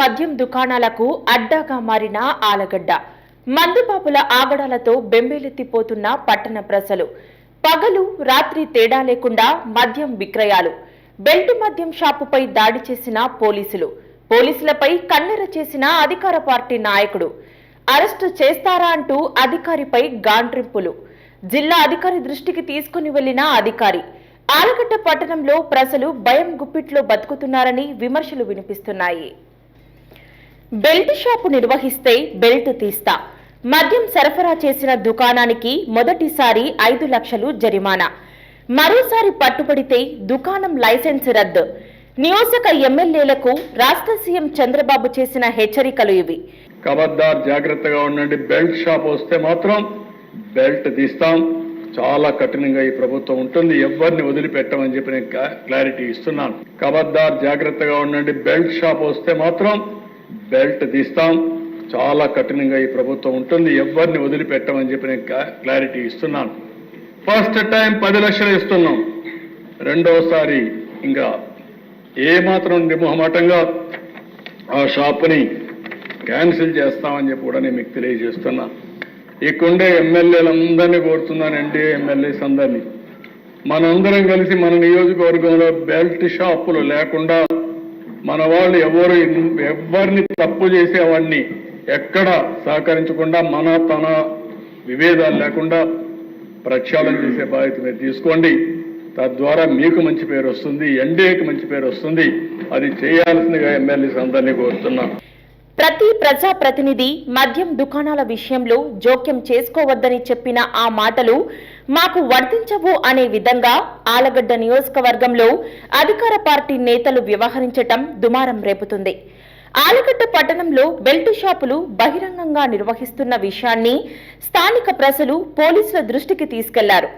మద్యం దుకాణాలకు అడ్డాగా మారిన ఆలగడ్డ. మందుబాబుల ఆగడాలతో బెంబేలెత్తిపోతున్న పట్టణ ప్రజలు. పగలు రాత్రి తేడా లేకుండా మద్యం విక్రయాలు. బెల్ట్ మద్యం షాపుపై దాడి చేసిన పోలీసులు. పోలీసులపై కన్నెర చేసిన అధికార పార్టీ నాయకుడు. అరెస్టు చేస్తారా అంటూ అధికారిపై గాండ్రింపులు. జిల్లా అధికారి దృష్టికి తీసుకుని వెళ్ళిన అధికారి. ఆలగడ్డ పట్టణంలో ప్రజలు భయం గుప్పిట్లో బతుకుతున్నారని విమర్శలు వినిపిస్తున్నాయి. బెల్ట్ షాపు నిర్వహిస్తే బెల్ట్ తీస్తా. మద్యం సరఫరా చేసిన దుకాణానికి మొదటిసారి ఐదు లక్షలు జరిమానా. మరోసారి పట్టుబడితే దుకాణం లైసెన్స్ రద్దు. నియోజక ఎమ్మెల్యేలకు రాష్ట్ర సీఎం చంద్రబాబు చేసిన హెచ్చరికలు ఇవి. కబద్దార్ జాగ్రత్తగా ఉండండి. బెల్ట్ షాప్ వస్తే మాత్రం బెల్ట్ తీస్తాం. చాలా కఠినంగా ఈ ప్రభుత్వం ఉంటుంది. ఎవరిని వదిలిపెట్టమని చెప్పి నేను క్లారిటీ ఇస్తున్నాను. కబద్దార్ జాగ్రత్తగా ఉండండి. బెల్ట్ షాప్ వస్తే మాత్రం బెల్ట్ తీస్తాం. చాలా కఠినంగా ఈ ప్రభుత్వం ఉంటుంది. ఎవరిని వదిలిపెట్టమని చెప్పి నేను క్లా- క్లారిటీ ఇస్తున్నాను. ఫస్ట్ టైం పది లక్షలు ఇస్తున్నాం. రెండోసారి ఇంకా ఏమాత్రం నిమోహమాటంగా నిర్మోహమాటంగా ఆ షాపుని క్యాన్సిల్ చేస్తామని చెప్పి కూడా నేను మీకు తెలియజేస్తున్నా. ఇక్కడుండే ఎమ్మెల్యేలందరినీ కోరుతున్నాను ఎన్డీఏ ఎమ్మెల్యేస్ అందరినీ. మనందరం కలిసి మన నియోజకవర్గంలో బెల్ట్ షాపులు లేకుండా మన వాళ్ళు ఎవరు ఎవరిని తప్పు చేసేవాడిని ఎక్కడ సహకరించకుండా మన తన విభేదాలు లేకుండా ప్రక్షాళన చేసే బాధ్యత మీరు తీసుకోండి. తద్వారా మీకు మంచి పేరు వస్తుంది ఎన్డీఏకి మంచి పేరు వస్తుంది. అది చేయాల్సిందిగా ఎమ్మెల్యేస్ అందరినీ కోరుతున్నాను ప్రతి ప్రజాప్రతినిధి మద్యం దుకాణాల విషయంలో జోక్యం చేసుకోవద్దని చెప్పిన ఆ మాటలు మాకు వర్తించవు అనే విధంగా ఆలగడ్డ నియోజకవర్గంలో అధికార పార్టీ నేతలు వ్యవహరించటం దుమారం రేపుతుంది. ఆలగడ్డ పట్టణంలో బెల్ట్ షాపులు బహిరంగంగా నిర్వహిస్తున్న విషయాన్ని స్థానిక ప్రజలు పోలీసుల దృష్టికి తీసుకెళ్ళారు.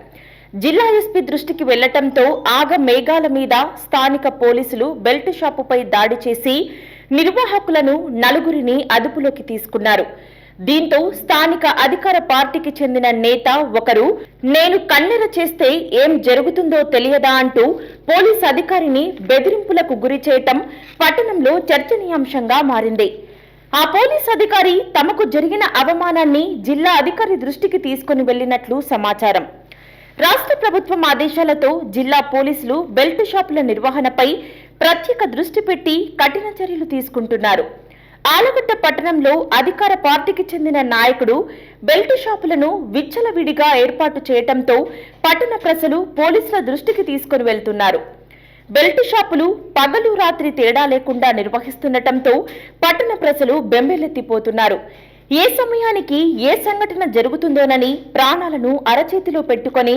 జిల్లా ఎస్పీ దృష్టికి వెళ్ళటంతో ఆగ మేఘాల మీద స్థానిక పోలీసులు బెల్ట్ షాపుపై దాడి చేసి నిర్వాహకులను నలుగురిని అదుపులోకి తీసుకున్నారు. దీంతో స్థానిక అధికార పార్టీకి చెందిన నేత ఒకరు నేను కన్నెర చేస్తే ఏం జరుగుతుందో తెలియదా అంటూ పోలీస్ అధికారిని బెదిరింపులకు గురి చేయటం పట్టణంలో చర్చనీయాంశంగా మారింది. ఆ పోలీస్ అధికారి తమకు జరిగిన అవమానాన్ని జిల్లా అధికారి దృష్టికి తీసుకుని వెళ్ళినట్లు సమాచారం. రాష్ట్ర ప్రభుత్వం ఆదేశాలతో జిల్లా పోలీసులు బెల్ట్ షాపుల నిర్వహణపై ప్రత్యేక దృష్టి పెట్టి కఠిన చర్యలు తీసుకుంటున్నారు. ఆలగడ్డ పట్టణంలో అధికార పార్టీకి చెందిన నాయకుడు బెల్ట్ షాపులను విచ్చలవిడిగా ఏర్పాటు చేయటంతో పట్టణ ప్రజలు పోలీసుల దృష్టికి తీసుకుని వెళ్తున్నారు. బెల్ట్ షాపులు పగలు రాత్రి తేడా లేకుండా నిర్వహిస్తుండటంతో పట్టణ ప్రజలు బెంబెలెత్తిపోతున్నారు. ఏ సమయానికి ఏ సంఘటన జరుగుతుందోనని ప్రాణాలను అరచేతిలో పెట్టుకొని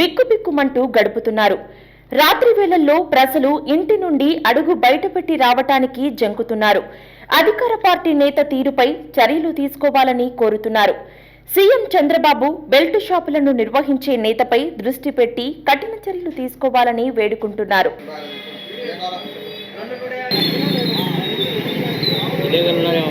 బిక్కుబిక్కుమంటూ గడుపుతున్నారు. రాత్రి వేళల్లో ప్రజలు ఇంటి నుండి అడుగు బయటపెట్టి రావటానికి జంకుతున్నారు. అధికార పార్టీ నేత తీరుపై చర్యలు తీసుకోవాలని కోరుతున్నారు. సీఎం చంద్రబాబు బెల్ట్ షాపులను నిర్వహించే నేతపై దృష్టి పెట్టి కఠిన చర్యలు తీసుకోవాలని వేడుకుంటున్నారు. ఇదేగలనేమో